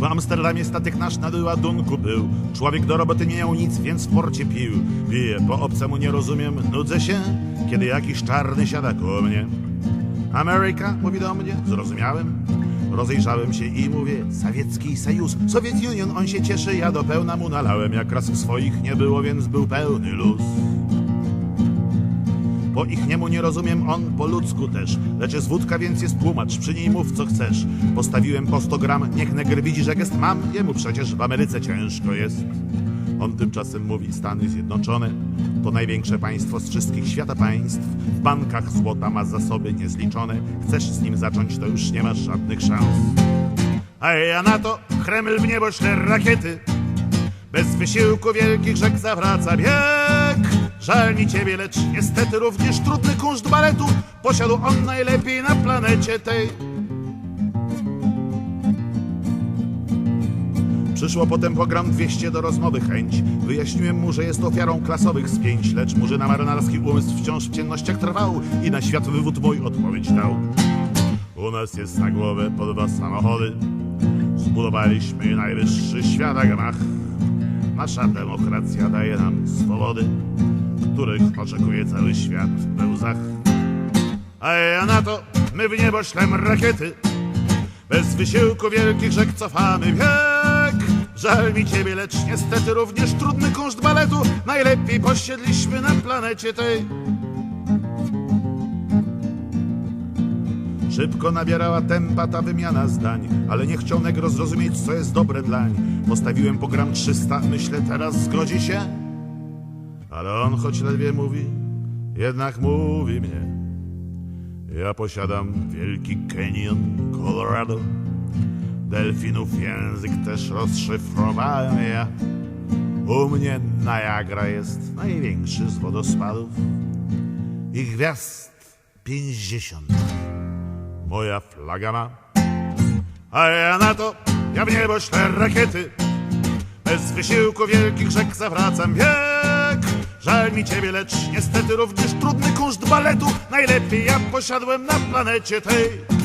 W Amsterdamie statek nasz na ładunku był. Człowiek do roboty nie miał nic, więc w porcie pił. Piję, po obcemu nie rozumiem, nudzę się, kiedy jakiś czarny siada koło mnie. Ameryka, mówi do mnie, zrozumiałem. Rozejrzałem się i mówię, Sowiecki Sojus, Sowiet Union, on się cieszy, ja do pełna mu nalałem, jak raz swoich nie było, więc był pełny luz. Po ich niemu nie rozumiem, on po ludzku też. Lecz jest wódka, więc jest tłumacz, przy niej mów co chcesz. Postawiłem po 100 gram, niech neger widzi, że gest mam, jemu przecież w Ameryce ciężko jest. On tymczasem mówi Stany Zjednoczone to największe państwo z wszystkich świata państw. W bankach złota ma zasoby niezliczone. Chcesz z nim zacząć, to już nie masz żadnych szans. A ja na to Kreml w niebo śle rakiety. Bez wysiłku wielkich rzek zawraca bieg. Żal mi ciebie, lecz niestety również trudny kunszt baletu posiadł on najlepiej na planecie tej. Przyszło potem program 200 do rozmowy chęć. Wyjaśniłem mu, że jest ofiarą klasowych spięć, lecz murzyna marynarski umysł wciąż w ciemnościach trwał i na świat wywód mój odpowiedź dał. U nas jest na głowę po dwa samochody. Zbudowaliśmy najwyższy świata gmach. Nasza demokracja daje nam swobody, których oczekuje cały świat we łzach. A ja na to my w niebo ślemy rakiety. Bez wysiłku wielkich rzek cofamy wiek. Żal mi ciebie, lecz niestety również trudny kunszt baletu najlepiej posiedliśmy na planecie tej. Szybko nabierała tempa ta wymiana zdań, ale nie chciał negro zrozumieć, co jest dobre dlań. Postawiłem po gram 300, myślę, teraz zgodzi się. Ale on choć ledwie mówi, jednak mówi mnie. Ja posiadam wielki canyon Colorado. Delfinów język też rozszyfrowałem ja. U mnie Niagara jest największy z wodospadów. I gwiazd pięćdziesiąt moja flaga ma. A ja na to, ja w niebo ślę rakiety. Bez wysiłku wielkich rzek zawracam wiek. Żal mi ciebie, lecz niestety również trudny kunszt baletu najlepiej ja posiadłem na planecie tej.